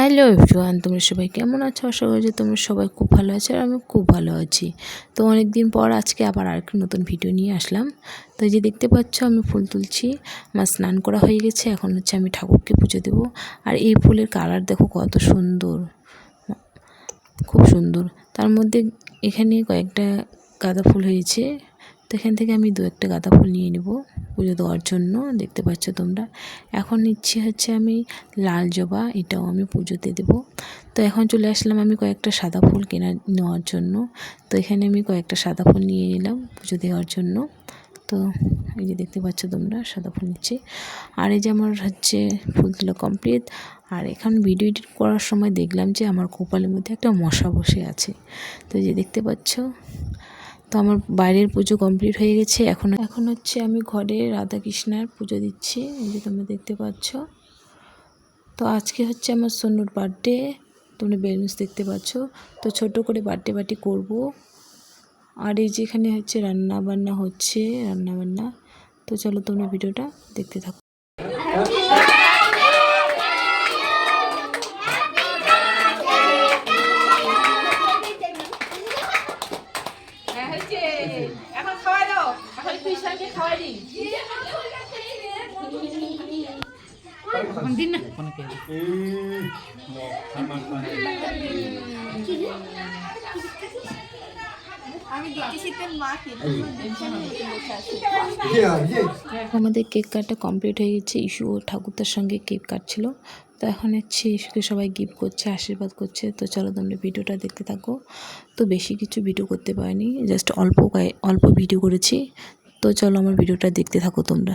Hello everyone, তোমরা সবাই কেমন আছো? আশা করি যে তোমরা সবাই খুব ভালো আছো আর আমি খুব ভালো আছি। তো অনেক দিন পর আজকে আবার আরেকটি নতুন ভিডিও নিয়ে আসলাম। তো যে দেখতে পাচ্ছ, আমি ফুল তুলছি, আমার স্নান করা হয়ে গেছে, এখন হচ্ছে আমি ঠাকুরকে পুজো দেবো। আর এই ফুলের কালার দেখো কত সুন্দর, খুব সুন্দর। তার মধ্যে এখানে কয়েকটা গাঁদা ফুল হয়েছে। তো এখান থেকে আমি দু একটা গাঁদা ফুল নিয়ে নেব পুজো দেওয়ার জন্য, দেখতে পাচ্ছ তোমরা। এখন নিচ্ছি হচ্ছে আমি লাল জবা, এটাও আমি পুজোতে দেব। তো এখন চলে আসলাম আমি কয়েকটা সাদা ফুল কেনা নেওয়ার জন্য। তো এখানে আমি কয়েকটা সাদা ফুল নিয়ে নিলাম পুজো দেওয়ার জন্য। তো এই যে দেখতে পাচ্ছ তোমরা, সাদা ফুল নিচ্ছি। আর এই যে আমার হচ্ছে ফুল তোলা কমপ্লিট আর এখন ভিডিও এডিট করার সময় দেখলাম যে আমার কপালের মধ্যে একটা মশা বসে আছে। তো যে দেখতে পাচ্ছ তো আমার বাইরের পুজো কমপ্লিট হয়ে গেছে। এখন এখন হচ্ছে আমি ঘরে রাধা কৃষ্ণার পুজো দিচ্ছি। এই যে তোমরা দেখতে পাচ্ছ। তো আজকে হচ্ছে আমার সোনুর বার্থডে তোমরা বেলুন্স দেখতে পাচ্ছ। তো ছোট করে বার্থডে পার্টি করব। আর এই যেখানে হচ্ছে রান্না বান্না হচ্ছে রান্না বান্না তো চলো তোমরা ভিডিওটা দেখতে থাকো। হয়েছে। এখন খাওয়াই দাও। এখন তুই খাওয়াই দিই। আমাদের কেক কাটা কমপ্লিট হয়ে গেছে। ইস্যু ও ঠাকুরদার সঙ্গে কেক কাটছিল। তো এখন হচ্ছে শুধু সবাই গিফট করছে, আশীর্বাদ করছে। তো চলো তোমরা ভিডিওটা দেখতে থাকো। তো বেশি কিছু ভিডিও করতে পারিনি জাস্ট অল্প অল্প ভিডিও করেছি। তো চলো আমার ভিডিওটা দেখতে থাকো তোমরা।